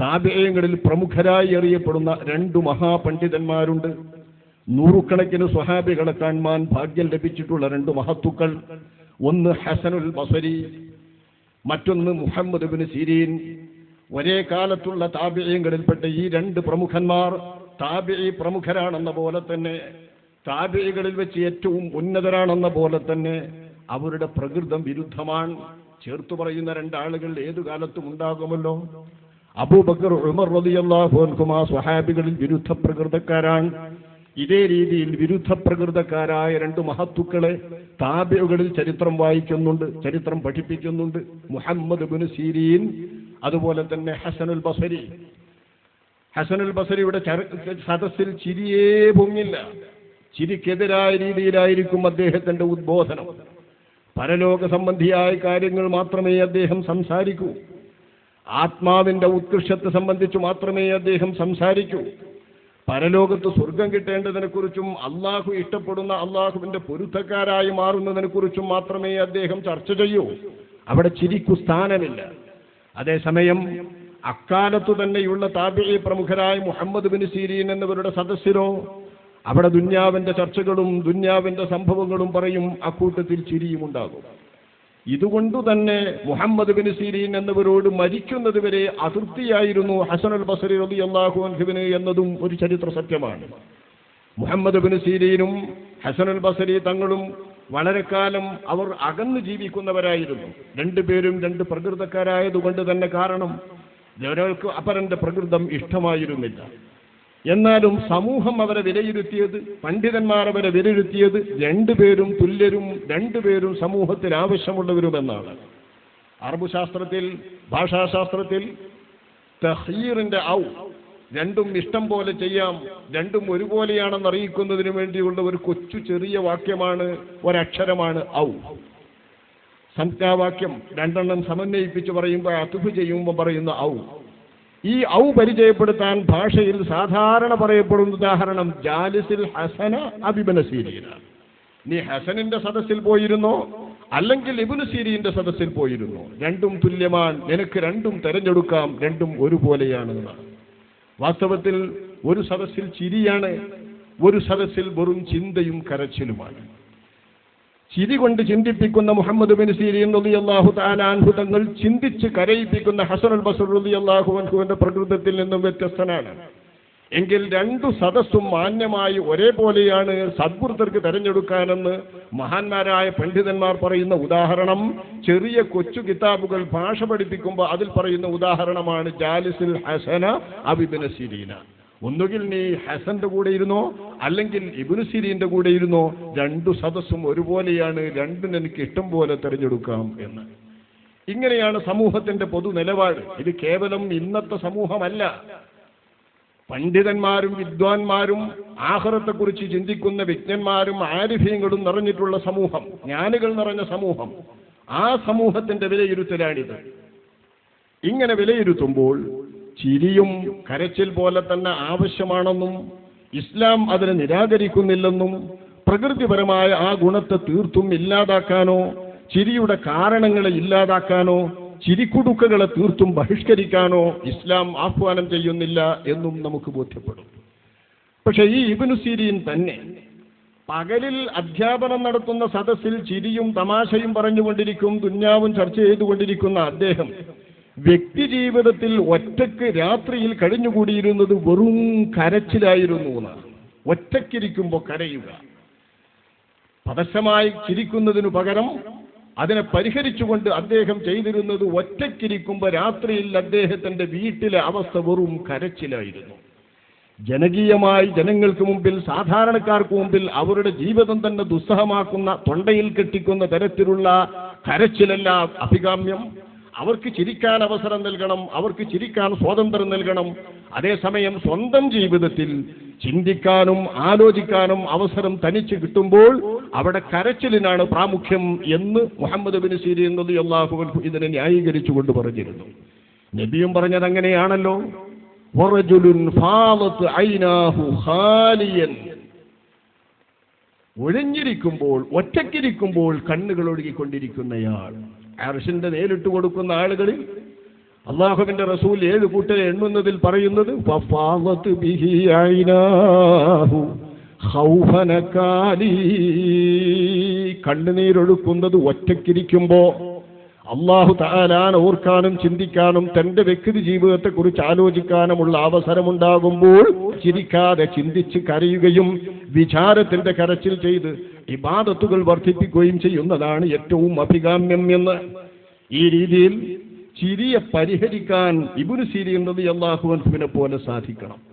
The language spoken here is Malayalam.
താപേയങ്ങളിൽ പ്രമുഖരായി അറിയപ്പെടുന്ന രണ്ടു മഹാപണ്ഡിതന്മാരുണ്ട്. നൂറുകണക്കിന് സ്വഹാബികളെ കാണാൻ ഭാഗ്യം ലഭിച്ചിട്ടുള്ള രണ്ട് മഹത്തുക്കൾ. ഒന്ന് ഹസനുൽ ബസരി മറ്റൊന്ന് മുഹമ്മദ് ബിൻ സിരീൻ. ഒരേ കാലത്തുള്ള താപിയങ്ങളിൽപ്പെട്ട ഈ രണ്ട് പ്രമുഖന്മാർ താപിഴി പ്രമുഖരാണെന്ന പോലെ തന്നെ താപിഴികളിൽ വെച്ച് ഏറ്റവും ഉന്നതരാണെന്ന പോലെ തന്നെ അവരുടെ പ്രകൃതം വിരുദ്ധമാണ്. ചേർത്തു പറയുന്ന രണ്ടാളുകൾ ഏതു കാലത്തും ഉണ്ടാകുമല്ലോ? അബൂബക്കർ ഉമർ റളിയല്ലാഹു അൻഹും സ്വഹാബികളിൽ വിരുദ്ധ പ്രകൃതക്കാരാണ് ഇതേ രീതിയിൽ വിരുദ്ധ പ്രകൃതക്കാരായ രണ്ട് മഹത്തുക്കളെ താബികളിൽ ചരിത്രം വായിക്കുന്നുണ്ട് ചരിത്രം പഠിപ്പിക്കുന്നുണ്ട്. മുഹമ്മദ് ബിൻ സീരീൻ അതുപോലെ തന്നെ ഹസനുൽ ബസരി. ഹസനുൽ ബസരിയുടെ സദസ്സിൽ ചിരിയേ പൊങ്ങില്ല. ചിരിക്കെതിരായ രീതിയിലായിരിക്കും അദ്ദേഹത്തിന്റെ ഉദ്ബോധനം. പരലോക സംബന്ധിയായ കാര്യങ്ങൾ മാത്രമേ അദ്ദേഹം സംസാരിക്കൂ. ആത്മാവിന്റെ ഉത്കൃഷ്ടത്തെ സംബന്ധിച്ച് മാത്രമേ അദ്ദേഹം സംസാരിക്കൂ. പരലോകത്ത് സ്വർഗം കിട്ടേണ്ടതിനെ കുറിച്ചും അള്ളാഹു ഇഷ്ടപ്പെടുന്ന അള്ളാഹുവിന്റെ പൊരുത്തക്കാരായി മാറുന്നതിനെ കുറിച്ചും മാത്രമേ അദ്ദേഹം ചർച്ച ചെയ്യൂ. അവിടെ ചിരിക്കു സ്ഥാനമില്ല. അതേസമയം അക്കാലത്തു തന്നെയുള്ള താബിഴി പ്രമുഖരായ മുഹമ്മദ് ബിൻ സീരീൻ എന്നിവരുടെ സദസ്സിലോ അവിടെ ദുന്യാവിന്റെ ചർച്ചകളും ദുന്യാവിന്റെ സംഭവങ്ങളും പറയും അക്കൂട്ടത്തിൽ ചിരിയും ഉണ്ടാകും. ഇതുകൊണ്ടു തന്നെ മുഹമ്മദ് ബിൻ സീരീൻ എന്നിവരോട് മരിക്കുന്നത് വരെ അതിർത്തിയായിരുന്നു ഹസനുൽ ബസരി റബി അള്ളാഹു അൻഹുബിന് എന്നതും ഒരു ചരിത്ര സത്യമാണ്. മുഹമ്മദ് ബിൻ സീരീനും ഹസനുൽ ബസരി തങ്ങളും വളരെ കാലം അവർ അകന്നു ജീവിക്കുന്നവരായിരുന്നു. രണ്ടുപേരും രണ്ട് പ്രകൃതക്കാരായതുകൊണ്ട് തന്നെ കാരണം ഒരാൾക്ക് അപരന്റെ പ്രകൃതം ഇഷ്ടമായിരുന്നില്ല. എന്നാലും സമൂഹം അവരെ വിലയിരുത്തിയത് പണ്ഡിതന്മാർ അവരെ വിലയിരുത്തിയത് രണ്ടുപേരും തുല്യരും രണ്ടുപേരും സമൂഹത്തിൽ ആവശ്യമുള്ളവരുമെന്നാണ് അറബ് ശാസ്ത്രത്തിൽ ഭാഷാശാസ്ത്രത്തിൽ തഹീറിന്റെ ഔ രണ്ടും ഇഷ്ടം പോലെ ചെയ്യാം രണ്ടും ഒരുപോലെയാണെന്ന് അറിയിക്കുന്നതിന് വേണ്ടിയുള്ള ഒരു കൊച്ചു ചെറിയ വാക്യമാണ് ഒരക്ഷരമാണ് ഔ. സംജ്ഞാവാക്യം രണ്ടെണ്ണം സമന്വയിപ്പിച്ച് പറയുമ്പോൾ അതുഫ് ചെയ്യുമ്പോൾ പറയുന്ന ഔ. ഈ ഔ പരിചയപ്പെടുത്താൻ ഭാഷയിൽ സാധാരണ പറയപ്പെടുന്ന ഉദാഹരണം ജാലിസിൽ ഹസന അബിബന സീരീന. നീ ഹസനിന്റെ സദസ്സിൽ പോയിരുന്നോ? അല്ലെങ്കിൽ ഇബുന് സീരീന്റെ സദസ്സിൽ പോയിരുന്നോ? രണ്ടും തുല്യമാണ്. നിനക്ക് രണ്ടും തെരഞ്ഞെടുക്കാം. രണ്ടും ഒരുപോലെയാണ് വാസ്തവത്തിൽ ഒരു സദസ്സിൽ ചിരിയാണ് ഒരു സദസ്സിൽ വെറും ചിന്തയും കരച്ചിലുമാണ്. ചിരി കൊണ്ട് ചിന്തിപ്പിക്കുന്ന മുഹമ്മദ് ബിൻ സീരീൻ റളിയല്ലാഹു തആല അൻഹു തങ്ങൾ ചിന്തിച്ച് കരയിപ്പിക്കുന്ന ഹസൻ അൽ ബസർ അള്ളാഹു അൻഹുവിന്റെ പ്രകൃതത്തിൽ നിന്നും വ്യത്യസ്തനാണ്. എങ്കിൽ രണ്ടു സദസ്സും മാന്യമായി ഒരേപോലെയാണ് സദ്ഗുരുതർക്ക് തെരഞ്ഞെടുക്കാനെന്ന് മഹാന്മാരായ പണ്ഡിതന്മാർ പറയുന്ന ഉദാഹരണം. ചെറിയ കൊച്ചു കിതാബുകൾ ഭാഷ പഠിപ്പിക്കുമ്പോൾ അതിൽ പറയുന്ന ഉദാഹരണമാണ് ജാലിസിൽ ഹസന അബിബിന് സിരീന. ഒന്നുകിൽ നീ ഹസന്റെ കൂടെ ഇരുന്നോ അല്ലെങ്കിൽ ഇബുന് സിരീന്റെ കൂടെ ഇരുന്നോ രണ്ടു സദസ്സും ഒരുപോലെയാണ് രണ്ടും എനിക്ക് ഇഷ്ടം പോലെ തെരഞ്ഞെടുക്കാം എന്ന്. ഇങ്ങനെയാണ് സമൂഹത്തിന്റെ പൊതു നിലപാട്. ഇത് കേവലം ഇന്നത്തെ സമൂഹമല്ല. പണ്ഡിതന്മാരും വിദ്വാൻമാരും ആഹ്റത്തെക്കുറിച്ച് ചിന്തിക്കുന്ന വിജ്ഞന്മാരും ആരിഫീങ്ങളും നിറഞ്ഞിട്ടുള്ള സമൂഹം ജ്ഞാനികൾ നിറഞ്ഞ സമൂഹം ആ സമൂഹത്തിന്റെ വിലയിരുത്തലാണിത്. ഇങ്ങനെ വിലയിരുത്തുമ്പോൾ ചിരിയും കരച്ചിൽ പോലെ തന്നെ ആവശ്യമാണെന്നും ഇസ്ലാം അതിനെ നിരാകരിക്കുന്നില്ലെന്നും പ്രകൃതിപരമായ ആ ഗുണത്തെ തീർത്തും ഇല്ലാതാക്കാനോ ചിരിയുടെ കാരണങ്ങളെ ഇല്ലാതാക്കാനോ ചിരിക്കുടുക്കകളെ തീർത്തും ബഹിഷ്കരിക്കാനോ ഇസ്ലാം ആഹ്വാനം ചെയ്യുന്നില്ല എന്നും നമുക്ക് ബോധ്യപ്പെടും. പക്ഷെ ഈ ഇബിനു സീരീൻ തന്നെ പകലിൽ അധ്യാപനം നടത്തുന്ന സദസ്സിൽ ചിരിയും തമാശയും പറഞ്ഞുകൊണ്ടിരിക്കും ദുന്യാവും ചർച്ച ചെയ്തുകൊണ്ടിരിക്കുന്ന അദ്ദേഹം വ്യക്തി ജീവിതത്തിൽ ഒറ്റയ്ക്ക് രാത്രിയിൽ കഴിഞ്ഞുകൂടിയിരുന്നത് വെറും കരച്ചിലായിരുന്നു എന്നാണ്. ഒറ്റയ്ക്കിരിക്കുമ്പോൾ കരയുക. പദശമായി ചിരിക്കുന്നതിനു പകരം അതിനെ പരിഹരിച്ചുകൊണ്ട് അദ്ദേഹം ചെയ്തിരുന്നത് ഒറ്റയ്ക്കിരിക്കുമ്പോൾ രാത്രിയിൽ അദ്ദേഹത്തിന്റെ വീട്ടിലെ അവസ്ഥ വെറും കരച്ചിലായിരുന്നു. ജനകീയമായി ജനങ്ങൾക്ക് മുമ്പിൽ സാധാരണക്കാർക്ക് മുമ്പിൽ അവരുടെ ജീവിതം തന്നെ ദുസ്സഹമാക്കുന്ന തൊണ്ടയിൽ കെട്ടിക്കുന്ന തരത്തിലുള്ള കരച്ചിലല്ല അഭികാമ്യം. അവർക്ക് ചിരിക്കാൻ അവസരം നൽകണം അവർക്ക് ചിരിക്കാൻ സ്വാതന്ത്ര്യം നൽകണം. അതേസമയം സ്വന്തം ജീവിതത്തിൽ ചിന്തിക്കാനും ആലോചിക്കാനും അവസരം തനിച്ച് കിട്ടുമ്പോൾ അവിടെ കരച്ചിലിനാണ് പ്രാമുഖ്യം എന്ന് മുഹമ്മദ് ബിൻ സീരി എന്നത് അള്ളാഹു ഇതിനെ ന്യായീകരിച്ചു കൊണ്ട് പറഞ്ഞിരുന്നു. നബിയും പറഞ്ഞത് അങ്ങനെയാണല്ലോ. ഒഴിഞ്ഞിരിക്കുമ്പോൾ ഒറ്റയ്ക്കിരിക്കുമ്പോൾ കണ്ണുകൾ ഒഴുകിക്കൊണ്ടിരിക്കുന്നയാൾ. അർഷിന്റെ നേരിട്ട് കൊടുക്കുന്ന ആളുകളിൽ അള്ളാഹുവിന്റെ റസൂൽ ഏത് കൂട്ടരെ എണ്ണുന്നതിൽ പറയുന്നത്. കണ്ണുനീരൊഴുക്കുന്നത് ഒറ്റക്കിരിക്കുമ്പോ അള്ളാഹു താലാൻ ഓർക്കാനും ചിന്തിക്കാനും തന്റെ വ്യക്തി ജീവിതത്തെക്കുറിച്ച് ആലോചിക്കാനുമുള്ള അവസരമുണ്ടാകുമ്പോൾ ചിരിക്കാതെ ചിന്തിച്ച് കരയുകയും വിചാരത്തിന്റെ കരച്ചിൽ ചെയ്ത് ഇബാദത്തുകൾ വർദ്ധിപ്പിക്കുകയും ചെയ്യുന്നതാണ് ഏറ്റവും അഭികാമ്യം എന്ന്. ഈ രീതിയിൽ ചിരിയെ പരിഹരിക്കാൻ ഇബുന് സിരി എന്നത് അള്ളാഹുവിനെ പോലെ സാധിക്കണം.